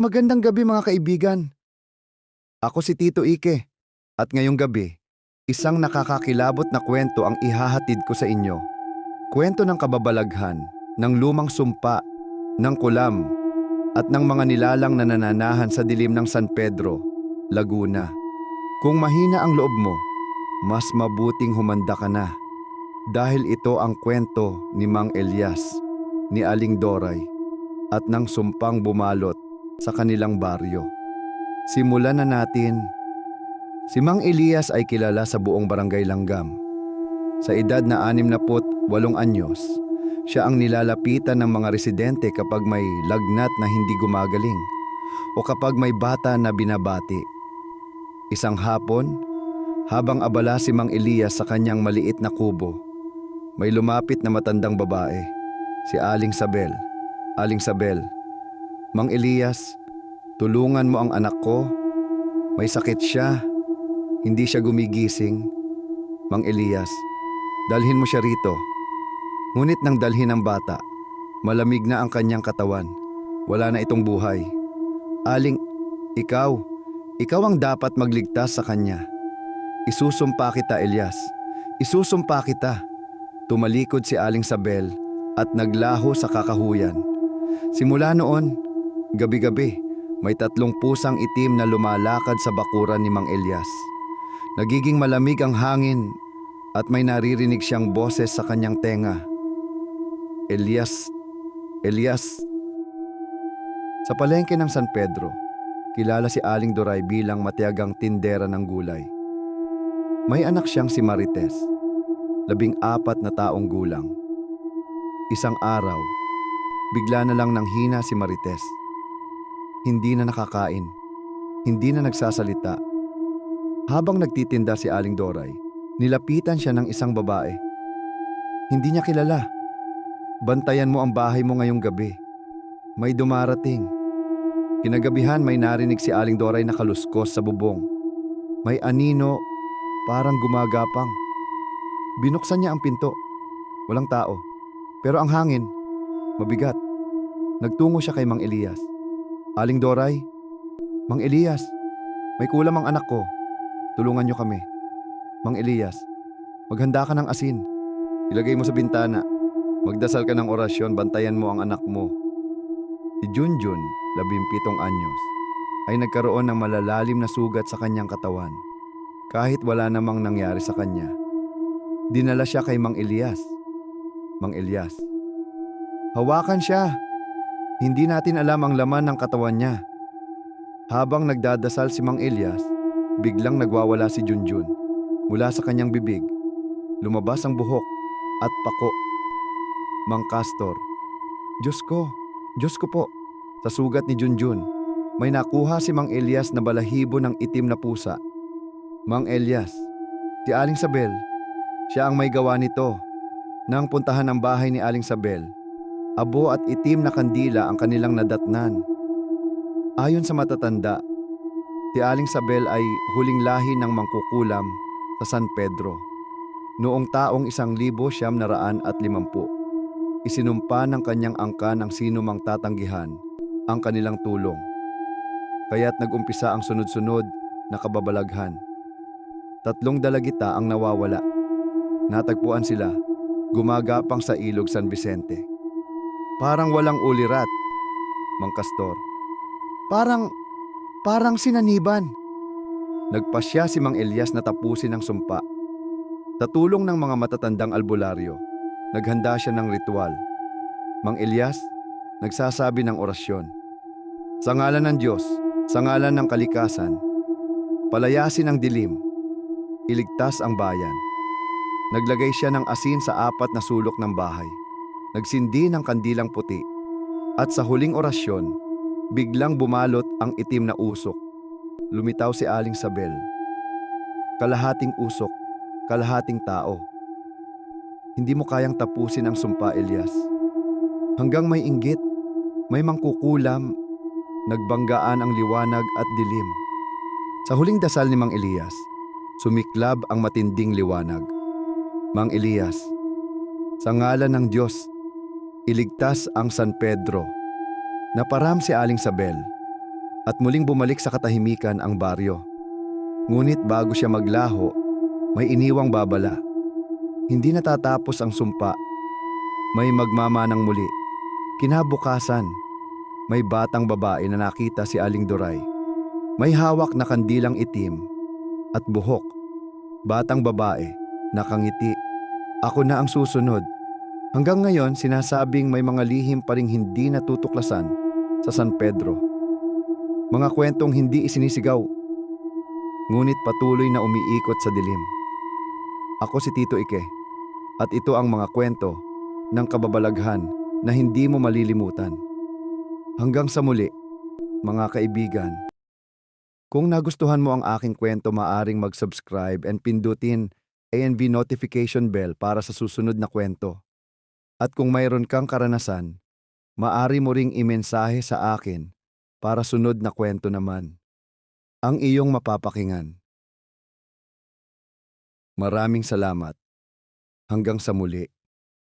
Magandang gabi mga kaibigan. Ako si Tito Ike at ngayong gabi, isang nakakakilabot na kwento ang ihahatid ko sa inyo. Kwento ng kababalaghan, ng lumang sumpa, ng kulam, at ng mga nilalang na nananahan sa dilim ng San Pedro, Laguna. Kung mahina ang loob mo, mas mabuting humanda ka na. Dahil ito ang kwento ni Mang Elias, ni Aling Doray, at ng sumpang bumalot sa kanilang baryo. Simulan na natin. Si Mang Elias ay kilala sa buong barangay Langgam. Sa edad na 68 anyos, siya ang nilalapitan ng mga residente kapag may lagnat na hindi gumagaling o kapag may bata na binabati. Isang hapon, habang abala si Mang Elias sa kanyang maliit na kubo, may lumapit na matandang babae, si Aling Sabel. Aling Sabel, Mang Elias, tulungan mo ang anak ko. May sakit siya. Hindi siya gumigising. Mang Elias, dalhin mo siya rito. Ngunit nang dalhin ang bata, malamig na ang kanyang katawan. Wala na itong buhay. Aling, ikaw, ikaw ang dapat magligtas sa kanya. Isusumpa kita, Elias. Isusumpa kita. Tumalikod si Aling Sabel at naglaho sa kakahuyan. Simula noon, gabi-gabi, may tatlong pusang itim na lumalakad sa bakuran ni Mang Elias. Nagiging malamig ang hangin at may naririnig siyang boses sa kanyang tenga. Elias, Elias. Sa palengke ng San Pedro, kilala si Aling Doray bilang matiyagang tindera ng gulay. May anak siyang si Marites, labing apat na taong gulang. Isang araw, bigla na lang nang hina si Marites. Hindi na nakakain, hindi na nagsasalita. Habang nagtitinda si Aling Doray, nilapitan siya ng isang babae. Hindi niya kilala. Bantayan mo ang bahay mo ngayong gabi. May dumarating. Kinagabihan may narinig si Aling Doray na kaluskos sa bubong. May anino, parang gumagapang. Binuksan niya ang pinto. Walang tao. Pero ang hangin, mabigat. Nagtungo siya kay Mang Elias. Aling Doray, Mang Elias, may kulam ang anak ko. Tulungan niyo kami. Mang Elias, maghanda ka ng asin. Ilagay mo sa bintana. Magdasal ka ng orasyon, bantayan mo ang anak mo. Si Junjun, labimpitong anyos, ay nagkaroon ng malalalim na sugat sa kanyang katawan. Kahit wala namang nangyari sa kanya. Dinala siya kay Mang Elias. Mang Elias, hawakan siya. Hindi natin alam ang laman ng katawan niya. Habang nagdadasal si Mang Elias, biglang nagwawala si Junjun. Mula sa kanyang bibig, lumabas ang buhok at pako. Mang Castor, Diyos ko, Diyos ko po. Sa sugat ni Junjun, may nakuha si Mang Elias na balahibo ng itim na pusa. Mang Elias, si Aling Sabel, siya ang may gawa nito. Nang puntahan ang bahay ni Aling Sabel, abo at itim na kandila ang kanilang nadatnan. Ayon sa matatanda, si Aling Sabel ay huling lahi ng mangkukulam sa San Pedro. Noong taong isang libo siyam naraan at limampu, isinumpa ng kanyang angka ng sino mang tatanggihan ang kanilang tulong. Kaya't nagumpisa ang sunod-sunod na kababalaghan. Tatlong dalagita ang nawawala. Natagpuan sila, gumagapang sa ilog San Vicente. Parang walang ulirat, Mang Castor. Parang, parang sinaniban. Nagpasya si Mang Elias na tapusin ang sumpa. Sa tulong ng mga matatandang albularyo, naghanda siya ng ritual. Mang Elias, nagsasabi ng orasyon. Sa ngalan ng Diyos, sa ngalan ng kalikasan, palayasin ang dilim, iligtas ang bayan. Naglagay siya ng asin sa apat na sulok ng bahay. Nagsindi ng kandilang puti. At sa huling orasyon, biglang bumalot ang itim na usok. Lumitaw si Aling Sabel. Kalahating usok, kalahating tao. Hindi mo kayang tapusin ang sumpa, Elias. Hanggang may inggit, may mangkukulam, nagbanggaan ang liwanag at dilim. Sa huling dasal ni Mang Elias, sumiklab ang matinding liwanag. Mang Elias, sa ngalan ng Diyos, iligtas ang San Pedro. Naparam si Aling Sabel. at muling bumalik sa katahimikan ang baryo. Ngunit bago siya maglaho, may iniwang babala. Hindi natatapos ang sumpa. May magmamanang muli. Kinabukasan, may batang babae na nakita si Aling Duray. May hawak na kandilang itim at buhok. Batang babae, nakangiti. Ako na ang susunod. Hanggang ngayon, sinasabing may mga lihim pa ring hindi natutuklasan sa San Pedro. Mga kwentong hindi isinisigaw, ngunit patuloy na umiikot sa dilim. Ako si Tito Ike, at ito ang mga kwento ng kababalaghan na hindi mo malilimutan. Hanggang sa muli, mga kaibigan. Kung nagustuhan mo ang aking kwento, maaring mag-subscribe and pindutin ANB notification bell para sa susunod na kwento. At kung mayroon kang karanasan, maari mo ring imensahe sa akin para sunod na kwento naman. Ang iyong mapapakingan. Maraming salamat. Hanggang sa muli.